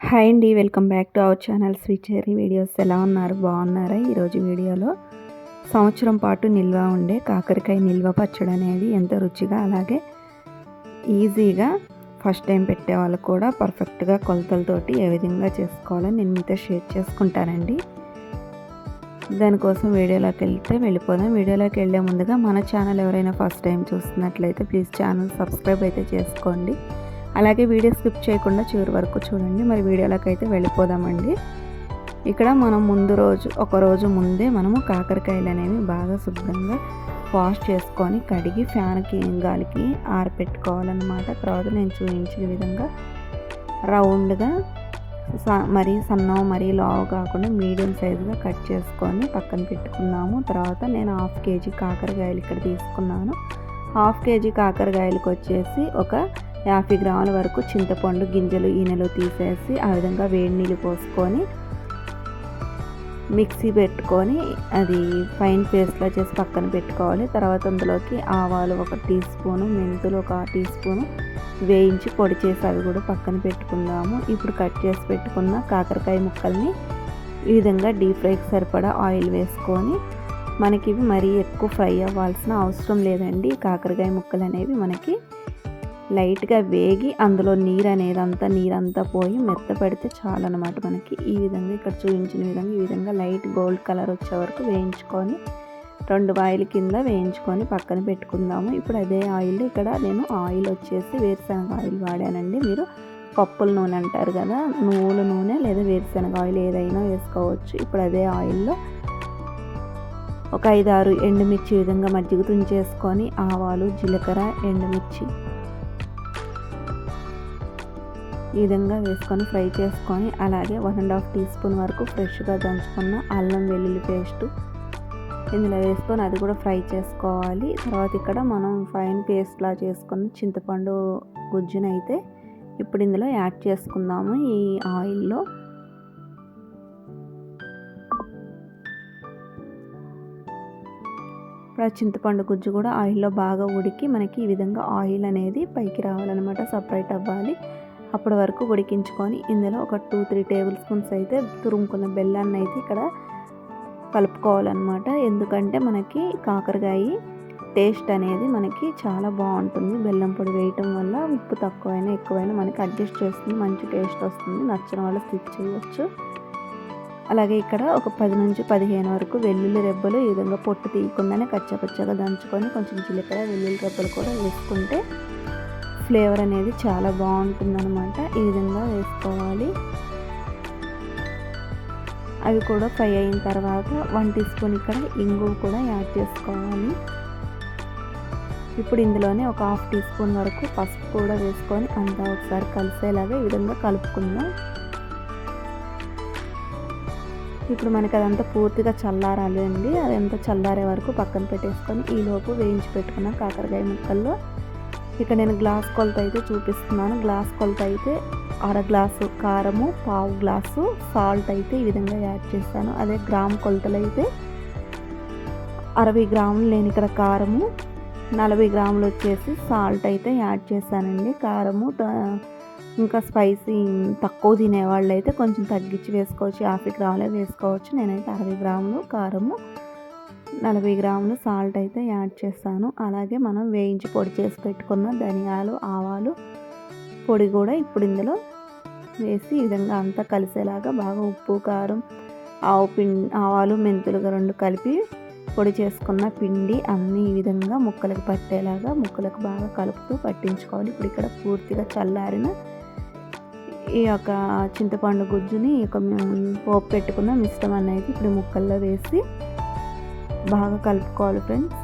Hi అండి welcome back to our channel sweet videos. ఎలా ఉన్నారు? బాగున్నారా? ఈరోజు వీడియోలో సంవత్సరం పాటు నిల్వ ఉండే కాకరకాయ నిల్వ పచ్చడి అనేది ఎంత రుచిగా అలాగే ఈజీగా ఫస్ట్ టైం పెట్టే వాళ్ళు కూడా పర్ఫెక్ట్గా కొలతలతోటి ఏ విధంగా చేసుకోవాలో నేను మీతో షేర్ చేసుకుంటానండి. దానికోసం వీడియోలోకి వెళ్తే వెళ్ళిపోదాం. వీడియోలోకి వెళ్ళే ముందుగా మన ఛానల్ ఎవరైనా ఫస్ట్ టైం చూస్తున్నట్లయితే ప్లీజ్ ఛానల్ సబ్స్క్రైబ్ అయితే చేసుకోండి. అలాగే వీడియో స్కిప్ చేయకుండా చివరి వరకు చూడండి. మరి వీడియోలోకి అయితే వెళ్ళిపోదామండి. ఇక్కడ మనం ముందు రోజు ఒక రోజు ముందే మనము కాకరకాయలు అనేవి బాగా శుభ్రంగా వాష్ చేసుకొని కడిగి ఫ్యాన్కి గాలికి ఆరపెట్టుకోవాలన్నమాట. తర్వాత నేను చూపించిన విధంగా రౌండ్గా మరీ సన్నం మరీ లావు కాకుండా మీడియం సైజుగా కట్ చేసుకొని పక్కన పెట్టుకున్నాము. తర్వాత నేను హాఫ్ కేజీ కాకరకాయలు ఇక్కడ తీసుకున్నాను. హాఫ్ కేజీ కాకరకాయలకు వచ్చేసి ఒక యాభై గ్రాముల వరకు చింతపండు గింజలు ఈనెలు తీసేసి ఆ విధంగా వేడి నీళ్ళు పోసుకొని మిక్సీ పెట్టుకొని అది ఫైన్ పేస్ట్లా చేసి పక్కన పెట్టుకోవాలి. తర్వాత అందులోకి ఆవాలు ఒక టీ స్పూను మెంతులు ఒక టీ స్పూను వేయించి పొడి చేసి అవి కూడా పక్కన పెట్టుకుందాము. ఇప్పుడు కట్ చేసి పెట్టుకున్న కాకరకాయ ముక్కల్ని ఈ విధంగా డీప్ ఫ్రైకి సరిపడా ఆయిల్ వేసుకొని మనకి ఇవి మరీ ఎక్కువ ఫ్రై అవ్వాల్సిన అవసరం లేదండి. కాకరకాయ ముక్కలు అనేవి మనకి లైట్గా వేగి అందులో నీరు అనేది అంతా నీరంతా పోయి మెత్తపడితే చాలన్నమాట మనకి. ఈ విధంగా ఇక్కడ చూపించిన విధంగా ఈ విధంగా లైట్ గోల్డ్ కలర్ వచ్చే వరకు వేయించుకొని రెండు ఆయిల్ కింద వేయించుకొని పక్కన పెట్టుకుందాము. ఇప్పుడు అదే ఆయిల్ ఇక్కడ నేను ఆయిల్ వచ్చేసి వేరుశనగ ఆయిల్ వాడానండి. మీరు పప్పుల నూనె అంటారు కదా నువ్వుల నూనె లేదా వేరుశనగ ఆయిల్ ఏదైనా వేసుకోవచ్చు. ఇప్పుడు అదే ఆయిల్లో ఒక ఐదు ఆరు ఎండుమిర్చి విధంగా మజ్జిగ తుంచేసుకొని ఆవాలు జీలకర్ర ఎండుమిర్చి ఈ విధంగా వేసుకొని ఫ్రై చేసుకొని అలాగే one and half teaspoon వరకు ఫ్రెష్గా దంచుకున్న అల్లం వెల్లుల్లి పేస్ట్ ఇందులో వేసుకొని అది కూడా ఫ్రై చేసుకోవాలి. తర్వాత ఇక్కడ మనం ఫైన్ పేస్ట్లా చేసుకున్న చింతపండు గుజ్జునైతే ఇప్పుడు ఇందులో యాడ్ చేసుకుందాము ఈ ఆయిల్లో. ఇప్పుడు ఆ చింతపండు గుజ్జు కూడా ఆయిల్లో బాగా ఉడికి మనకి ఈ విధంగా ఆయిల్ అనేది పైకి రావాలన్నమాట సపరేట్ అవ్వాలి. అప్పటి వరకు ఉడికించుకొని ఇందులో ఒక టూ త్రీ టేబుల్ స్పూన్స్ అయితే తురుముకున్న బెల్లాన్ని అయితే ఇక్కడ కలుపుకోవాలన్నమాట. ఎందుకంటే మనకి కాకరకాయ టేస్ట్ అనేది మనకి చాలా బాగుంటుంది. బెల్లం పొడి వేయటం వల్ల ఉప్పు తక్కువైనా ఎక్కువైనా మనకి అడ్జస్ట్ చేస్తుంది మంచి టేస్ట్ వస్తుంది. నచ్చిన వాళ్ళు స్కిప్ చేయవచ్చు అలాగే ఇక్కడ ఒక పది నుంచి పదిహేను వరకు వెల్లుల్లి రెబ్బలు ఈ విధంగా పొట్టు తీయకుండానే కచ్చపచ్చగా దంచుకొని కొంచెం జీలకర్ర వెల్లుల్లి రెబ్బలు కూడా వేసుకుంటే ఫ్లేవర్ అనేది చాలా బాగుంటుందన్నమాట. ఈ విధంగా వేసుకోవాలి. అవి కూడా ఫ్రై అయిన తర్వాత వన్ టీ స్పూన్ ఇక్కడ ఇంగు కూడా యాడ్ చేసుకోవాలి. ఇప్పుడు ఇందులోనే ఒక హాఫ్ టీ స్పూన్ వరకు పసుపు కూడా వేసుకొని అంతా ఒకసారి కలిసేలాగా ఈ విధంగా కలుపుకుందాం. ఇప్పుడు మనకి అదంతా పూర్తిగా చల్లారాలి అండి అదంతా చల్లారే వరకు పక్కన పెట్టేసుకొని ఈలోపు వేయించి పెట్టుకున్న కాకరకాయ ముక్కల్లో ఇక్కడ నేను గ్లాస్ కొలత అయితే చూపిస్తున్నాను. గ్లాస్ కొలత అయితే అర గ్లాసు కారము పావు గ్లాసు సాల్ట్ అయితే ఈ విధంగా యాడ్ చేస్తాను. అదే గ్రామ్ కొలతలు అయితే అరవై గ్రాములు నేను ఇక్కడ కారము నలభై గ్రాములు వచ్చేసి సాల్ట్ అయితే యాడ్ చేశానండి కారము ఇంకా స్పైసీ తక్కువ తినేవాళ్ళు అయితే కొంచెం తగ్గించి వేసుకోవచ్చు యాభై గ్రాములే వేసుకోవచ్చు. నేనైతే అరవై గ్రాములు కారము నలభై గ్రాములు సాల్ట్ అయితే యాడ్ చేస్తాను. అలాగే మనం వేయించి పొడి చేసి పెట్టుకున్న ధనియాలు ఆవాలు పొడి కూడా ఇప్పుడు ఇందులో వేసి ఈ విధంగా అంతా కలిసేలాగా బాగా ఉప్పు కారం ఆవు పిండి ఆవాలు మెంతులుగా రెండు కలిపి పొడి చేసుకున్న పిండి అన్నీ ఈ విధంగా ముక్కలకు పట్టేలాగా ముక్కలకు బాగా కలుపుతూ పట్టించుకోవాలి. ఇప్పుడు ఇక్కడ పూర్తిగా చల్లారిన ఈ యొక్క చింతపండు గుజ్జుని ఈ యొక్క పోపు పెట్టుకున్న మిశ్రమాన్ని అయితే ఇప్పుడు ముక్కల్లో వేసి బాగా కలుపుకోవాలి ఫ్రెండ్స్.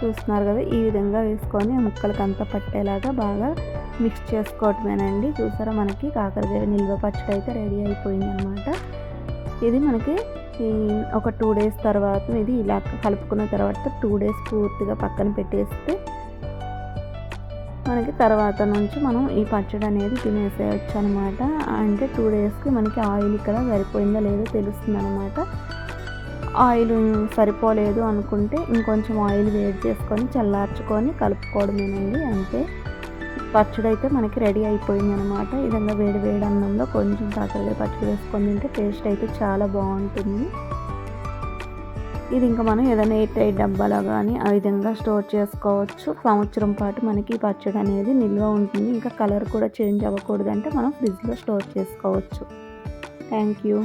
చూస్తున్నారు కదా ఈ విధంగా వేసుకొని ముక్కలకి అంతా పట్టేలాగా బాగా మిక్స్ చేసుకోవటమేనండి. చూసారా మనకి కాకరకాయ నిల్వ పచ్చడి అయితే రెడీ అయిపోయింది అనమాట ఇది మనకి ఒక టూ డేస్ తర్వాత ఇది ఇలా కలుపుకున్న తర్వాత టూ డేస్ పూర్తిగా పక్కన పెట్టేస్తే మనకి తర్వాత నుంచి మనం ఈ పచ్చడి అనేది తినేసేయచ్చు అనమాట అంటే టూ డేస్కి మనకి ఆయిల్ ఇక్కడ సరిపోయిందో లేదో తెలుస్తుంది అనమాట ఆయిల్ సరిపోలేదు అనుకుంటే ఇంకొంచెం ఆయిల్ వేడి చేసుకొని చల్లార్చుకొని కలుపుకోవడమేనండి. అంతే పచ్చడి అయితే మనకి రెడీ అయిపోయింది అనమాట ఈ విధంగా వేడి వేడి అన్నంలో కొంచెం కాకరకాయ పచ్చడి వేసుకొని తింటే టేస్ట్ అయితే చాలా బాగుంటుంది. ఇది ఇంకా మనం ఏదైనా ఎయిట్ ఎయిట్ డబ్బాలో కానీ ఆ విధంగా స్టోర్ చేసుకోవచ్చు. సంవత్సరం పాటు మనకి ఈ పచ్చడి అనేది నిల్వ ఉంటుంది. ఇంకా కలర్ కూడా చేంజ్ అవ్వకూడదంటే మనం ఫ్రిడ్జ్లో స్టోర్ చేసుకోవచ్చు. Thank you